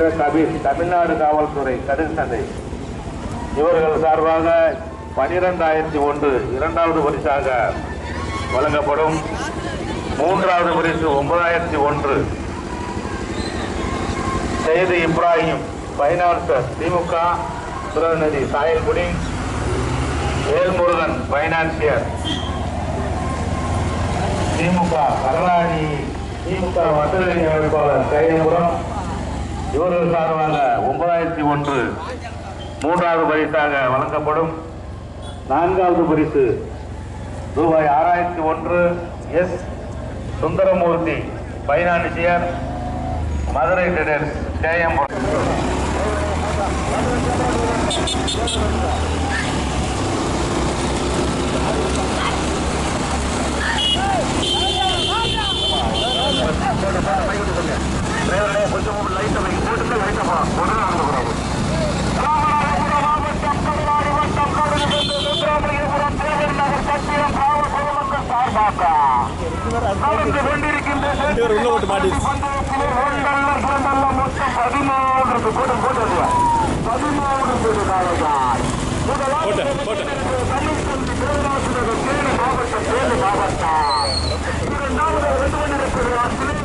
என்ற கபீர் தமிழ்நாடு காவல்துறை கதிர் சந்தை இவர்கள் சார்பாக பனிரெண்டாயிரத்தி ஒன்று இரண்டாவது பரிசாக வழங்கப்படும். மூன்றாவது பரிசு ஒன்பதாயிரத்தி ஒன்று. செய்து இப்ராஹிம் பைனான்சர் திமுக சுரநதி சாயல்குடி வேல்முருகன் பைனான்சியர் திமுக கருணாநிதி திமுக வட்டநிலை அமைப்பாளர் கையபுரம் இவர்கள் சார்பாக ஒன்பதாயிரத்தி ஒன்று மூன்றாவது பரிசாக வழங்கப்படும் நான்காவது பரிசு ரூபாய் ஆறாயிரத்தி ஒன்று எஸ் சுந்தரமூர்த்தி பைனான்சியர் மதுரை டிடர்ஸ் கேஎம் Thank மாவட்டம் மாவட்டம் இரண்டாவது ரெண்டு மணி இருக்கிறார்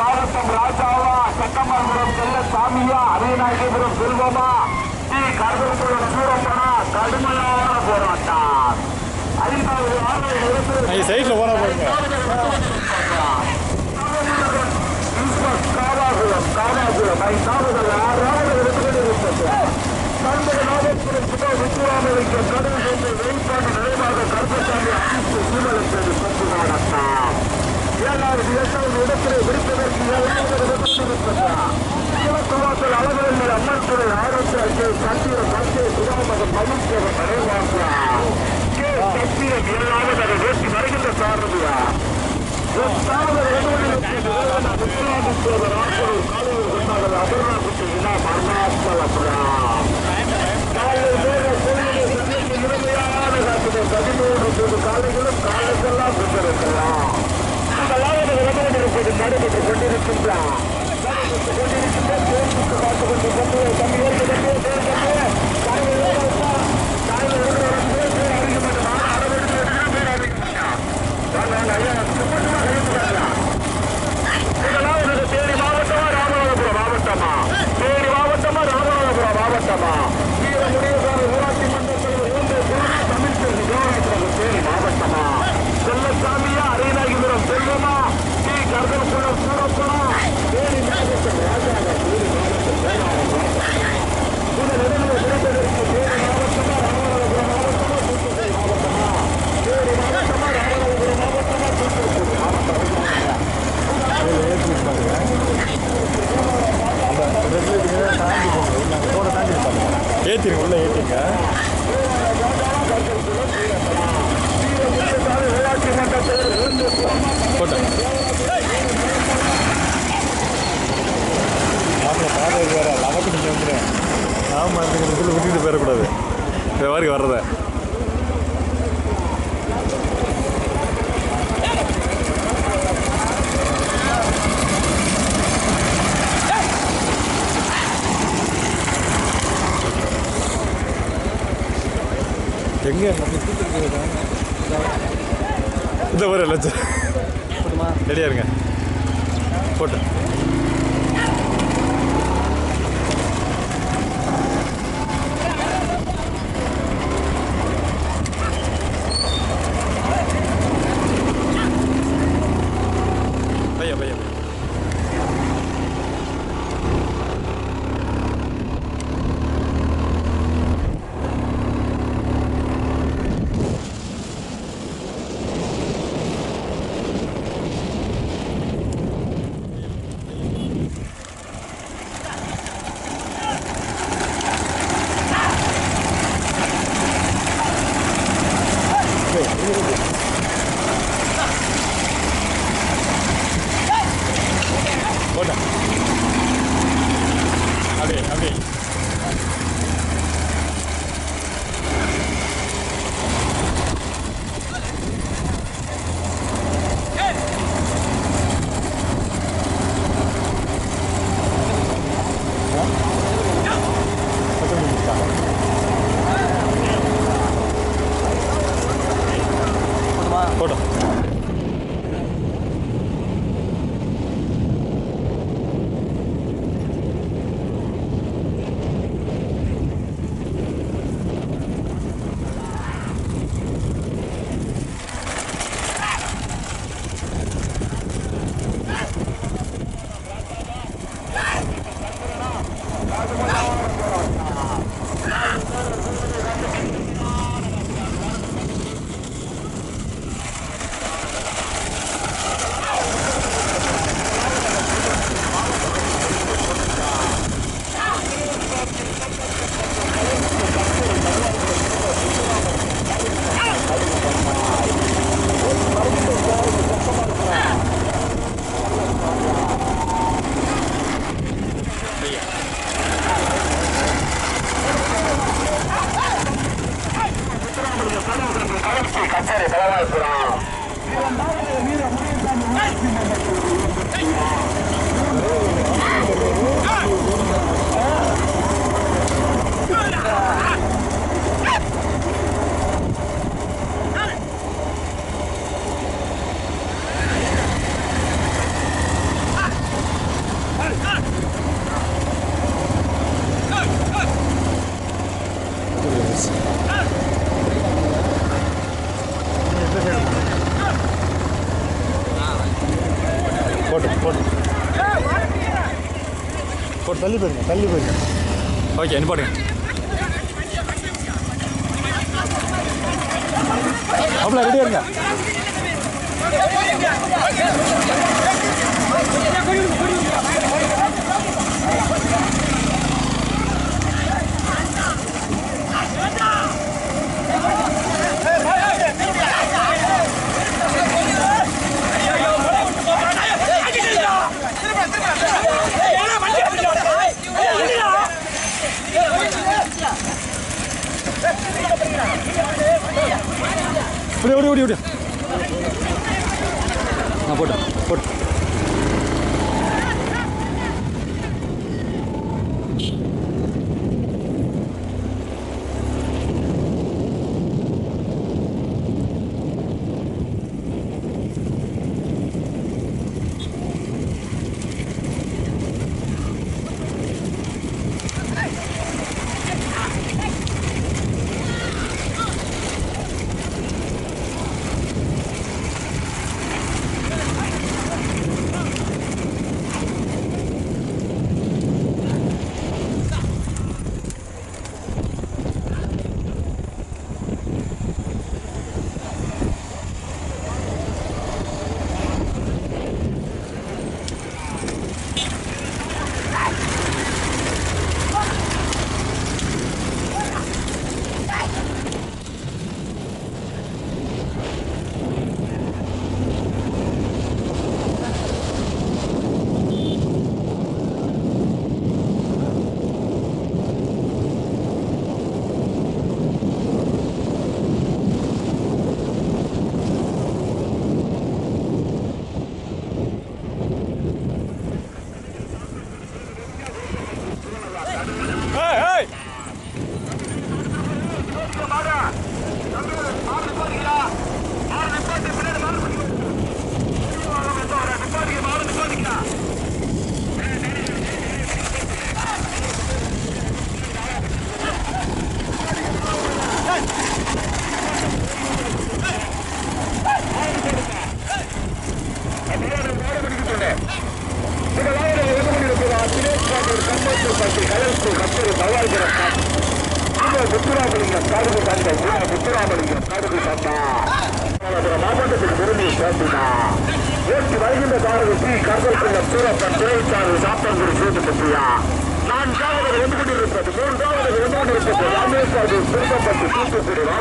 மாவட்டம் ராஜாவா சட்டமன்றம் செல்ல சாமியா அரியநாயகபுரம் செல்வமா? கடலுக்குள்ள சூடப்போனா கடுமையான போராட்டம் ஐந்தாவது ஆறு சைட்ல போனா போயிருங்க ஆமாம் இந்த இடத்துல விட்டுட்டு போயிடக்கூடாது. இந்த மாதிரி வர்றதை. எங்கே? இந்த ஒரு லட்சம். ரெடியாக இருங்க. போட்டு. தள்ளி போயிருங்க தள்ளி போயிருங்க. ஓகே நிப்பாடுங்க அப்படிலாம் ரெடியாக இருங்க. ഓടി ഓടി ഓടി ഓടി ആ പോട്ടെ പോട്ടെ.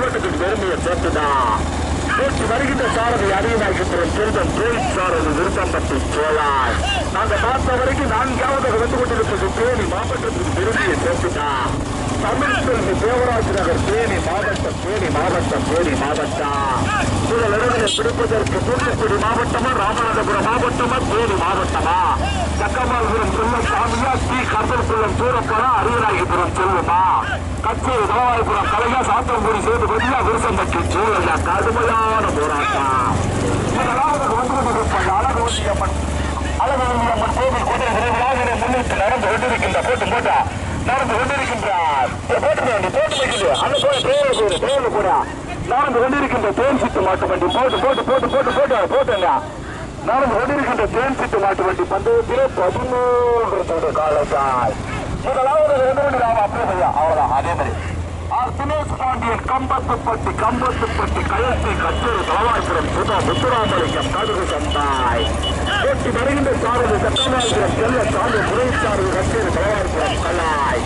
போராட்டத்திற்கு விரும்பிய சேர்த்து தான் நேற்று வருகின்ற சாரதி அறிவாய்ப்புறம் செல்வம் ஜோய் சாரதி விருப்பப்பட்டு சோழார் நாங்கள் பார்த்த வரைக்கும் நான்காவதாக வந்து கொண்டிருப்பது தேனி மாவட்டத்திற்கு விரும்பிய சேர்த்துதான் தமிழ்ச்செல்வி தேவராஜ் நகர் தேனி மாவட்டம் தேனி மாவட்டம் தேனி மாவட்டம் முதல் இடங்களை பிடிப்பதற்கு தூத்துக்குடி மாவட்டமா ராமநாதபுரம் மாவட்டமா தேனி மாவட்டமா? சக்கமால்புரம் செல்வம் சாமியா ஸ்ரீ கர்த்தர்குளம் சூரப்படா அரியராகிபுரம் செல்லுமா? கச்சேரி தலவாய்புரம் கலையா சாத்தங்குடி சேது பதியா விருசம்பட்டி சூழலா கடுமையான போராட்டம். முதலாவது அழகு கொண்டிருப்பது அழகோசியம்மன் அழகோசியம்மன் கோவில் குதிரை விரைவிலாக முன்னிட்டு நடந்து கொண்டிருக்கின்ற போட்டு போட்டா. நடந்து கொண்டிருக்கின்றார். போட்டு வண்டி போட்டு வைக்குது அந்த போல பேர போடு பேர போடா. நடந்து கொண்டிருக்கின்ற தேன் சிட்டு மாட்டு வண்டி போட்டு போட்டு போட்டு போட்டு போட்டு போட்டுங்க நடந்து கொண்டிருக்கின்ற தேன் சிட்டு மாட்டு வண்டி பந்தயத்திலே பதினோன்று காலத்தால். முதலாவது ரெண்டு மணி நாம அப்படியே அவ்வளவுதான் அதே மாதிரி. தினேஷ் பாண்டியன் கம்பத்துப்பட்டி கம்பத்துப்பட்டி கயத்தி கச்சேரி தலவாய்புரம் சுதா முத்துராமலிங்கம் கடுகு சந்தாய். எட்டி வருகின்ற சாரதி சட்டமாபுரம் செல்ல சாமி முறை சாரதி கச்சேரி தலவாய்புரம் கலாய்.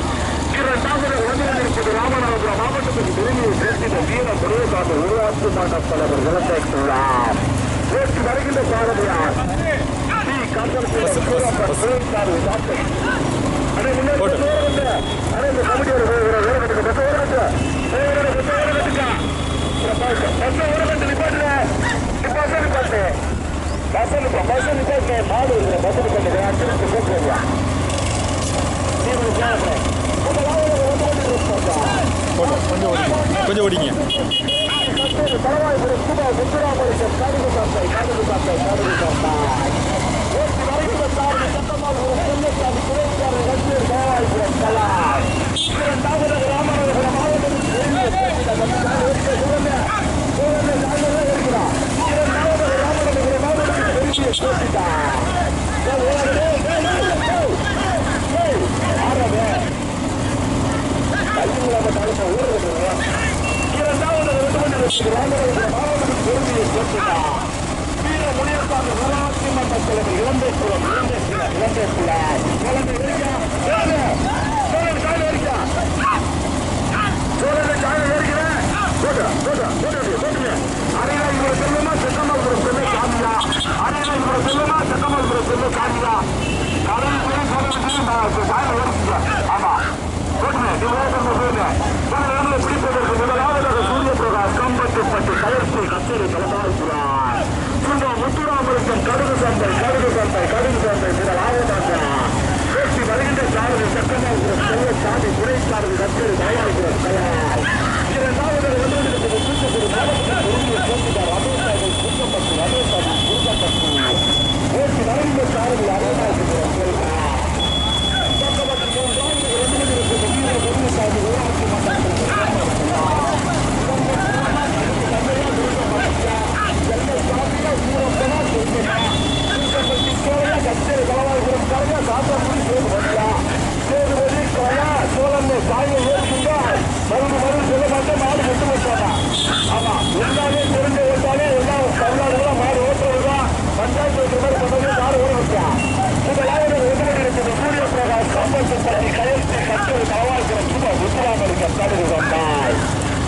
இரண்டாவது வந்திருப்பது ராமநாதபுரம் மாவட்டத்துக்கு திரும்பியை சேர்த்திட வீர தலைவர் இலந்தைக்குள்ளார் எட்டி வருகின்ற சாரதியார் டி கந்தன் சாரதி டாக்டர் அடே முன்னாடி வந்து அடே இந்த கமிட்டியோட பஸ் நிப்பா பஸ் நிப்பாட்டு மாடு இருக்கிற பஸ் நிப்பாட்டு அடுத்து போட்டுருங்க நீ கொஞ்சம் கேட்கணும் முதலாவது வந்து கொண்டு இருப்பாங்க போட்டு கொஞ்சம் ஓடிங்க கொஞ்சம் ஓடிங்க தலைவாய்புரம் சுபா முத்துராமலிங்கம் கடுகு சாத்தாய் கடுகு சாத்தாய் கடுகு ஊராட்சி மன்ற தலைவர் இளம்பேசுரம் இளம்பேசுல இளம்பேசுல குழந்தை இருக்கா சோழன் கால இருக்கா சோழன் கால இருக்கிறேன் போட்டு போட்டு போட்டு போட்டுங்க அரையா இவரை செல்லுமா செக்கமாபுரம் செல்ல சாமியா அரையா இவரை செல்லுமா செக்கமாபுரம் செல்ல சாமியா கடல் போய் சோழனுக்கு சாயம் ஏறிச்சுங்க ஆமா போட்டுங்க நீ ஓட்டம் போடுங்க முதலாவது பிடிப்பதற்கு முதலாவதாக சூரிய பிரகாஷ் கம்பத்துப்பட்டு கயற்சி கச்சேரி தலைமாறுகிறார் சுண்டா முத்துராமலிங்கம் கடுகு சந்தை கடுகு சந்தை கடுகு சந்தை. மிக லாபமாக வெற்றி வருகின்ற சாரதி சட்டமாக செல்ல சாமி துணை சாரதி கச்சேரி தலைமாறுகிறார் கலால் இரண்டாவது ஒன்றிற்கு தூத்துக்குடி மாவட்டத்தில் பெருமையை சேர்த்துட்டார் அமேசாமி குற்றப்பட்டு அமேசாமி குறுக்கப்பட்டு பேசி வருகின்ற சாரதி அமேசாமி செல்வார் பக்கத்தில் மூன்றாவது இரண்டு மணி வீர பெருமசாமி ஊராட்சி மன்றத்தில்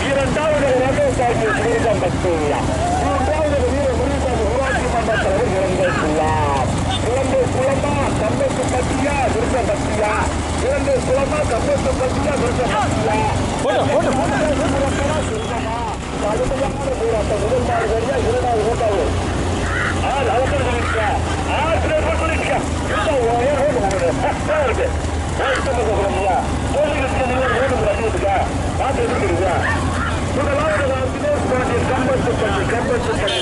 இரண்டாவது ரமேசாமி ஸ்ரீரங்கத்தூயா மூன்றாவது வீர முருகாமி ஊராட்சி மன்ற தலைவர் இலங்கைக்குள்ளார் இலங்கை குளமா கம்பத்து பத்தியா விருத பத்தியா இலங்கை குளமா கம்பத்து பத்தியா விருத பத்தியா கடுமையான போராட்டம். முதல் நாள் வரையா இரண்டாவது ஓட்டாவு. ஆள் அவசரம் சொல்லிருக்கா ஆள் சில பேர் சொல்லிருக்கா இருந்தா ஏன் ரோடு போகுது இருக்கு போலீஸ் நீங்க ரோடு ரசிகத்துக்கா பார்த்து எடுத்துருக்கா முதலாவது நான் தினேஷ் பாண்டியன் கம்பத்து பள்ளி கம்பத்து பள்ளி